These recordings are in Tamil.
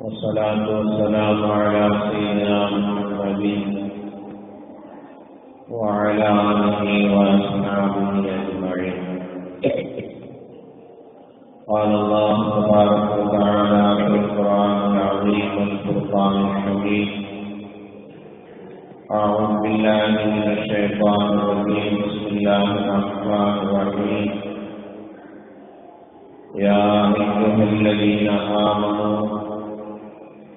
والصلاة والسلام على سيدنا محمد وعلى آله وأصحابه أجمعين. قال الله تبارك وتعالى في القرآن العظيم والفرقان الحميد أعوذ بالله من الشيطان الرجيم. بسم الله الرحمن الرحيم. يا أيها الذين آمنوا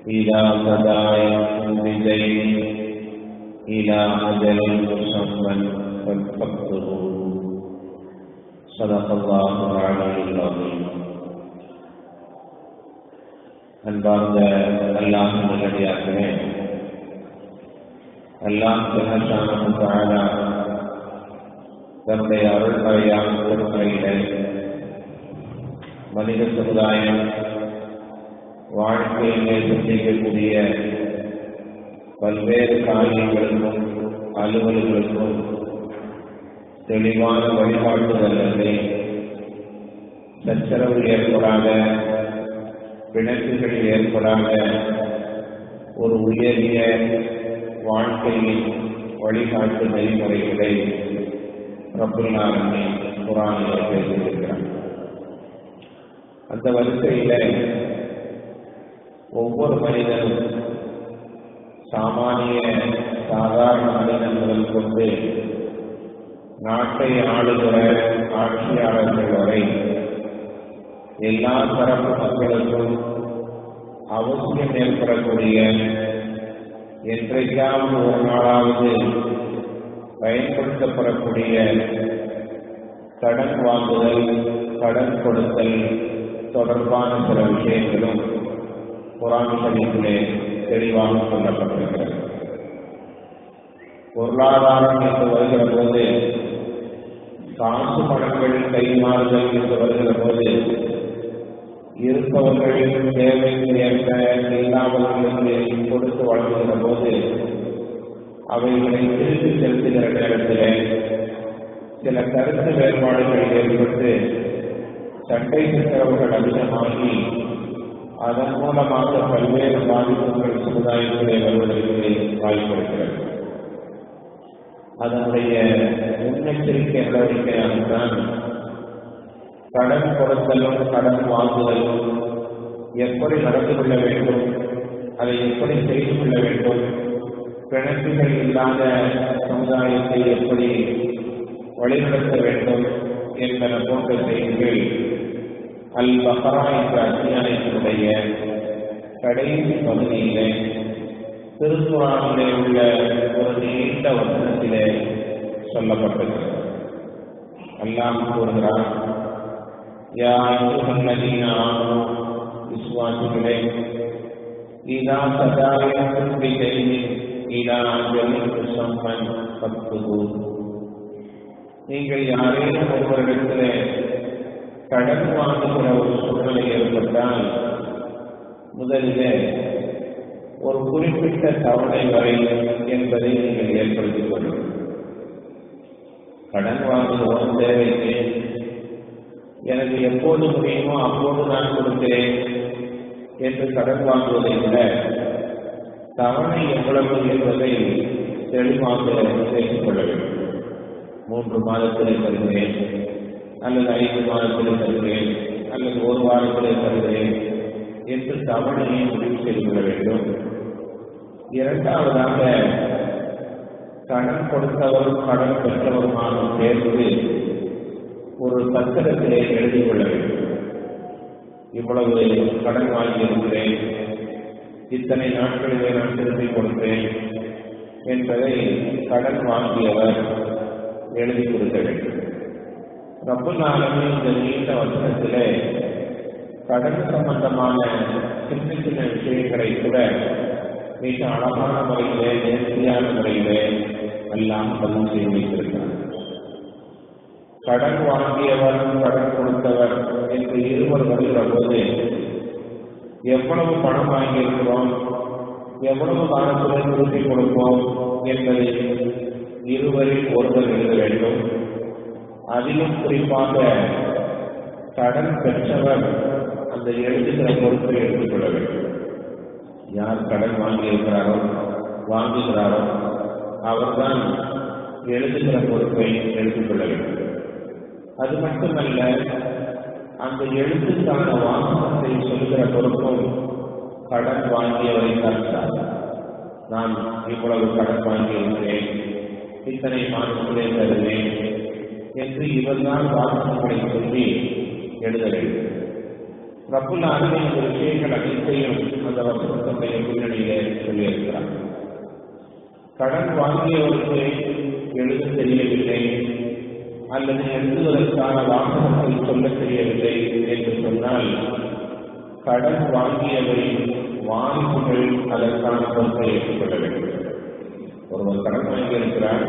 إذا تداينتم بدين إلى أجل مسمى فاكتبوه صدق الله العلي العظيم. الباب اللہ کو نظریا کریں اللہ جل شانہ மனித சமுதாயம் வாழ்க்கையிலே சந்திக்கக்கூடிய பல்வேறு காரியங்களுக்கும் அலுவல்களுக்கும் தெளிவான வழிகாட்டுதல்களை சச்சரவு ஏற்படாத பிணக்குகள் ஏற்படாத ஒரு உயரிய வாழ்க்கையின் வழிகாட்டு நெறிமுறைகளை ரப்புல்லாருமே குரானில் பேசியிருக்கிறார் அந்த வரிசையில ஒவ்வொரு மனிதனும் சாமானிய சாதாரண மனிதன்கள் கொண்டு நாட்டை ஆளுகிற ஆட்சியாளர்கள் வரை எல்லா தரப்பு மக்களுக்கும் அவசியம் ஏற்படக்கூடிய என்றைக்காவது ஒரு நாளாவது பயன்படுத்தப்படக்கூடிய கடன் வாங்குதல் கடன் கொடுத்தல் தொடர்பான சில விஷயங்களும் குரான் ஷரீஃபிலே தெளிவாக சொல்லப்பட்டிருக்கிறது. பொருளாதாரம் என்று வருகிற போது காசு பணங்கள் கைமாறுதல் என்று வருகிற போது இருப்பவர்களின் தேவைக்கு ஏற்ப இல்லாதவர்களுக்கு கொடுத்து வழங்குகிற போது அவைகளை திருப்பி செலுத்துகிற நேரத்தில் சில கருத்து வேறுபாடுகள் ஏற்பட்டு சண்டை சச்சரவுகள் அதிகமாகி அதன் மூலமாக பல்வேறு பாதிப்புகள் சமுதாயத்திலே வருவதற்கு வாய்ப்பிருக்கிறது அதனுடைய முன்னெச்சரிக்கை நடவடிக்கையாகத்தான் கடன் கொடுத்தலும் கடன் வாங்குதலும் எப்படி நடந்து கொள்ள வேண்டும் அதை எப்படி செய்து கொள்ள வேண்டும் பிணக்குகள் இல்லாத சமுதாயத்தை எப்படி வழிநடத்த வேண்டும் என்பன போன்ற செய்திகள் அல் பஹரா என்ற அத்தியாயத்தினுடைய கடைசி பகுதியிலே திருக்குறானிலே உள்ள ஒரு நீண்ட வசனத்திலே சொல்லப்பட்டது அல்லாம் கூறுகிறார் யா அய்யுஹல்லதீன ஆமனு விசுவாசிகளே இதா சதாயத்தும் பிதைனின் இதா அஜலின் முசம்மன் பத்து நீங்கள் யாரேனும் ஒருவரிடத்திலே கடன் வாங்குகிற ஒரு சூழ்நிலை ஏற்பட்டால் முதலில் ஒரு குறிப்பிட்ட தவணை வரை என்பதை நீங்கள் ஏற்படுத்திக் கொள்ளும் கடன் வாங்குவோம் தேவைக்கு எனக்கு எப்போது முடியுமோ அப்போது நான் கொடுக்கிறேன் என்று கடன் வாங்குவதை விட தவணை எவ்வளவு என்பதை தெளிவாக பேசிக் கொள்ள வேண்டும். மூன்று மாதத்திலே தருகிறேன் அல்லது ஐந்து வாரத்திலே தருகிறேன் அல்லது ஒரு வாரத்திலே தருகிறேன் என்று தவணையை முடிவு செய்து கொள்ள வேண்டும். இரண்டாவதாக கடன் கொடுத்தவரும் கடன் பெற்றவருமான தேர்வு ஒரு பத்திரத்திலே எழுதி கொள்ள வேண்டும். இவ்வளவு கடன் வாங்கியிருக்கிறேன் இத்தனை நாட்களிலே நான் திருப்பிக் கொடுத்தேன் என்பதை கடன் வாங்கியவர் எழுதி கொடுக்க வேண்டும். ரப்புல்லாலுமே இந்த நீண்ட வசனத்திலே கடன் சம்பந்தமான சின்ன சின்ன விஷயங்களை கூட மிக அழகான முறையிலே நேர்த்தியான முறையிலே எல்லாம் பதிவு செய்து வைத்திருக்கிறார். கடன் வாங்கியவர் கடன் கொடுத்தவர் என்று இருவர் வருகிற போது எவ்வளவு பணம் வாங்கியிருக்கிறோம் எவ்வளவு காலத்துடன் திருப்பி கொடுப்போம் என்பதை இருவரில் ஒருவர் எழுத வேண்டும். அதிலும் குறிப்பாக கடன் பெற்றவர் அந்த எழுதுகிற பொறுப்பை எடுத்துக்கொள்ள வேண்டும். யார் கடன் வாங்கியிருக்கிறாரோ வாங்குகிறாரோ அவர்தான் எழுதுகிற பொறுப்பை எடுத்துக்கொள்ள வேண்டும். அது மட்டுமல்ல அந்த எழுத்துக்கான வாசகத்தை சொல்கிற பொறுப்பும் கடன் வாங்கியவரை தடுத்தார். நான் இவ்வளவு கடன் வாங்கியிருக்கிறேன் இத்தனை மாதத்திலே தருவேன் என்று இவர்தான் வாசகங்களை சொல்லி எழுத வேண்டும் ரப்புல் ஆலமின் இந்த விஷயங்கள் அனைத்தையும் அந்த வசனத்துடைய பின்னணியிலே சொல்லியிருக்கிறார். கடன் வாங்கியவருக்கு எழுத தெரியவில்லை அல்லது எழுதுவதற்கான வாசகத்தை சொல்ல தெரியவில்லை என்று சொன்னால் கடன் வாங்கியவரின் வாரிசுகள் அதற்கான பொறுப்பை ஏற்றுக்கொள்ள வேண்டும். ஒருவர் கடன் வாங்கியிருக்கிறார்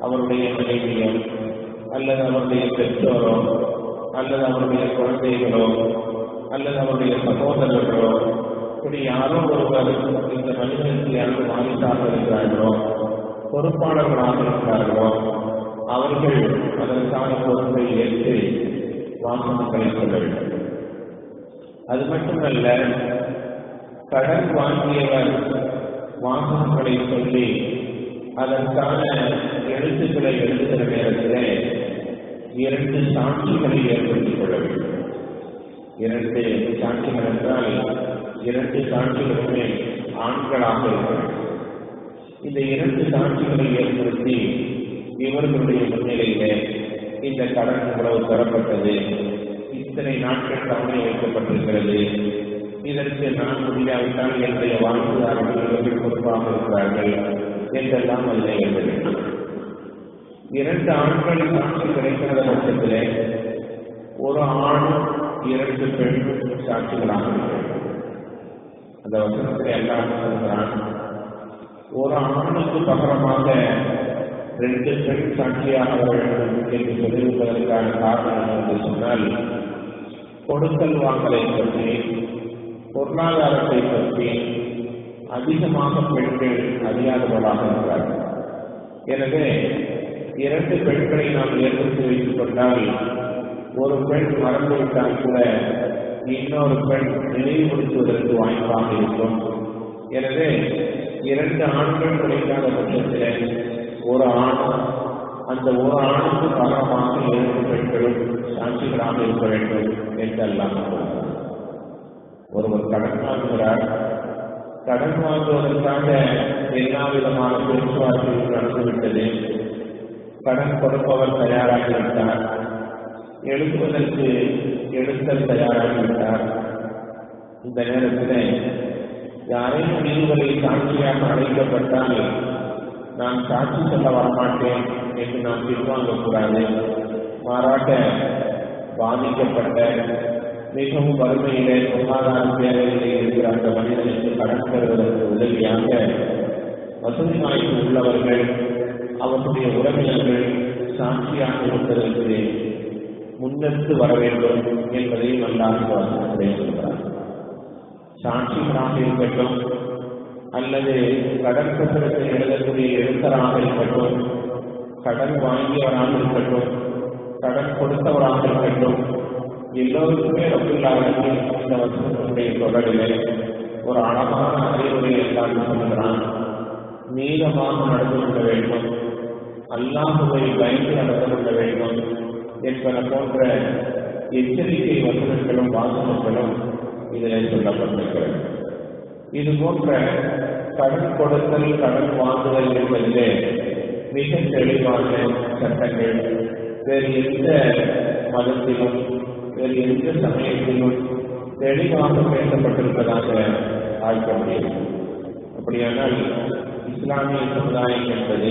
அவருடைய மனைவியம் அல்லது அவருடைய பெற்றோரோ அல்லது அவருடைய குழந்தைகளோ அல்லது அவருடைய சகோதரர்களோ இப்படி யாரோ ஒருவர் இந்த மனிதனுக்கு யாரும் வாரிசாக இருக்கிறார்களோ பொறுப்பாளர்களாக இருக்கிறார்களோ அவர்கள் அதற்கான பொறுப்பை ஏற்று வாசகங்களை சொல்ல வேண்டும். அது மட்டுமல்ல கடன் வாங்கியவர் வாசகங்களை சொல்லி அதற்கான எழுத்துக்களை எழுதுகிற நேரத்திலே இரண்டு சாட்சிகளை ஏற்படுத்திக் கொள்ள வேண்டும். இரண்டு சாட்சிகள் என்றால் இரண்டு சாட்சிகளுமே ஆண்களாக இருக்க வேண்டும். இந்த இரண்டு சாட்சிகளை ஏற்படுத்தி இவர்களுடைய முன்னிலையில இந்த கடன் உறவு தரப்பட்டது இத்தனை நாட்கள் தவணை வைக்கப்பட்டிருக்கிறது. இதற்கு நான் முடியாவிட்டால் என்னுடைய வாழ்க்கையாளர்கள் பொறுப்பாக இருக்கிறார்கள். என்றெல்லாம் அதில் எழுத வேண்டும். இரண்டு ஆண்கள் சாட்சி கிடைக்கிற பட்சத்திலே ஒரு ஆண் இரண்டு பெண் சாட்சிகளாக அந்த வசனத்தில் எல்லாம் சொல்கிறான் ஒரு ஆணுக்கு பகரமாக ரெண்டு பெண் சாட்சியாக வேண்டும் என்று சொல்லியிருப்பதற்கான காரணம் என்று சொன்னால் கொடுக்கல் வாங்கலை பற்றி பொருளாதாரத்தை பற்றி அதிகமாக பெண்கள் அறியாதவர்களாக இருக்கிறார்கள். எனவே இரண்டு பெண்களை நாம் ஏற்படுத்தி வைத்துக் கொண்டால் ஒரு பெண் மறந்துவிட்டால் கூட இன்னொரு பெண் நினைவுபடுத்துவதற்கு வாய்ப்பாக இருக்கும். எனவே இரண்டு ஆண்கள் கிடைக்காத பட்சத்தில் ஒரு ஆண் அந்த ஒரு ஆணுக்கு காரணமாக இரண்டு பெண்களும் சாட்சிகளாக இருக்க வேண்டும் என்று ஒருவர் கடன் வாங்குகிறார். கடன் வாங்குவதற்காக எல்லா விதமான பேச்சுவார்த்தைகள் நடந்துவிட்டது. கடன் கொடுப்பவர் தயாராகிவிட்டார் எழுப்புவதற்கு எழுத்தல் தயாராகிவிட்டார் இந்த நேரத்தில் யாரையும் நீதிகளில் சாட்சியாக அழைக்கப்பட்டால் நான் சாட்சி சொல்ல வரமாட்டேன் என்று நாம் பின்வாங்கக்கூடாது. மாறாக பாதிக்கப்பட்ட மிகவும் வறுமையிலே பொருளாதார தேவையிலே இருக்கிற அந்த மனிதனுக்கு கடன் பெறுவதற்கு உதவியாக வசதி வாய்ப்பு உள்ளவர்கள் அவனுடைய உறவினர்கள் சாட்சியாக இருப்பதற்கு முன்னெடுத்து வர வேண்டும் என்பதையும் நல்லாக சொல்கிறார். சாட்சிகளாக இருக்கட்டும் அல்லது கடன் பத்திரத்தை எழுதக்கூடிய எழுத்தராக இருக்கட்டும் கடன் வாங்கியவராக இருக்கட்டும் கடன் கொடுத்தவராக இருக்கட்டும் எல்லோருக்குமே ரப்புல்லாவிற்கு இந்த வசனத்தினுடைய தொடரில் ஒரு அழகான அறிவுரை எல்லாம் சொல்கிறான். நீளமாக நடந்து கொள்ள வேண்டும் அல்லாஹுவை பயந்து நடந்து கொள்ள வேண்டும் என்பன போன்ற எச்சரிக்கை வசனங்களும் வாசகங்களும் இதில் சொல்லப்பட்டிருக்கிறது. இது போன்ற கடன் கொடுத்தல் கடன் வாங்குதல் என்பதிலே மிக தெளிவான சட்டங்கள். வேறு எந்த மதத்திலும் வேறு எந்த சமயத்திலும் தெளிவாக பேசப்பட்டிருப்பதாக பார்க்க முடியும். அப்படியானால் இஸ்லாமிய சமுதாயம் என்பது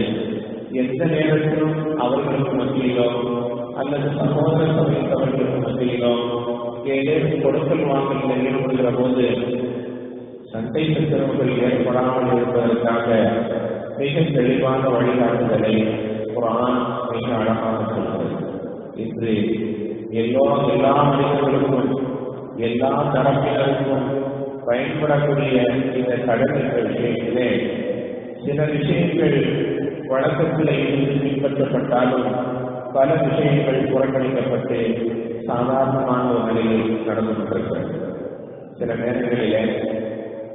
எந்த நேரத்திலும் அவர்களுக்கு மத்தியிலோ அல்லது சகோதர சமைத்தவர்களுக்கு மத்தியிலோ ஏதேனும் கொடுக்கல் வாங்கலில் ஈடுபடுகிற போது சண்டை சச்சரவுகள் ஏற்படாமல் இருப்பதற்காக மிக தெளிவான வழிகாட்டுதலை குரான் மிக அழகாக சொல்கிறது. இன்று எல்லா எல்லா மனிதர்களுக்கும் எல்லா தரப்பினருக்கும் பயன்படக்கூடிய இந்த கடன் என்ற விஷயத்திலே சில விஷயங்கள் வழக்கத்தில் இருந்து பின்பற்றப்பட்டாலும் பல விஷயங்கள் புறக்கணிக்கப்பட்டு சாதாரணமான ஒரு நிலையில் நடந்து கொண்டிருக்கிறது. சில நேரங்களிலே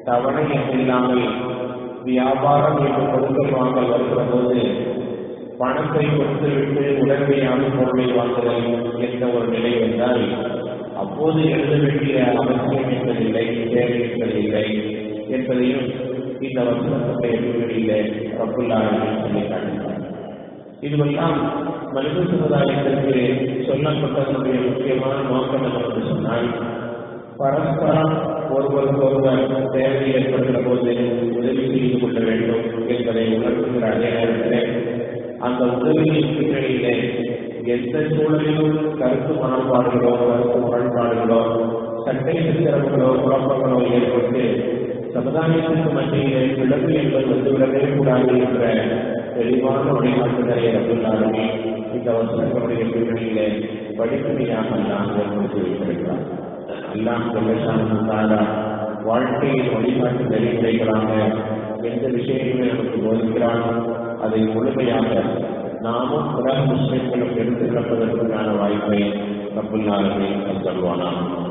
தவணை இல்லாமல் வியாபாரம் என்று கொடுக்கல் வாங்கல் வருகிற போது பணத்தை கொடுத்துவிட்டு உடனடியான பொருளை வாங்குதல் என்ற ஒரு நிலை வந்தால் அப்போது எழுத வேண்டிய அவசியம் என்பதில்லை தேவை என்பதில்லை என்பதையும் இந்த வசனத்துடைய பின்னணியிலே ரப்புல்லாரர்கள் சொல்லி இதுவெல்லாம் மனித சமுதாயத்திற்கு சொல்லப்பட்டதனுடைய முக்கியமான நோக்கம் என்று சொன்னால் பரஸ்பரம் ஒருவருக்கு ஒருவர் தேவை ஏற்படுகிற போது உதவி செய்து கொள்ள வேண்டும் என்பதை உணர்த்துகிற அதே நேரத்தில் அந்த உதவியின் பின்னணியிலே எந்த சூழலிலும் கருத்து மாறுபாடுகளோ கருத்து முரண்பாடுகளோ சட்டை சித்திரங்களோ குழப்பங்களோ ஏற்பட்டு சமுதாயத்திற்கு மத்தியிலே பிளவு என்பது வந்துவிடவே கூடாது என்ற தெளிவான வழிகாட்டுதலை ரத்துள்ளாருமே இந்த வசனங்களுடைய பின்னணியிலே படிப்படியாக நாம் ஏற்படுத்தி வைத்திருக்கிறார் எல்லாம் சொல்லி வாழ்க்கையின் வழிகாட்டு நெறிமுறைகளாக எந்த விஷயங்களை நமக்கு போதிக்கிறானோ அதை முழுமையாக நாமும் உலக முஸ்லிம்களும் எடுத்துக் கொள்வதற்கான வாய்ப்பை ரப்புல்லாலுமே தருவானாகும்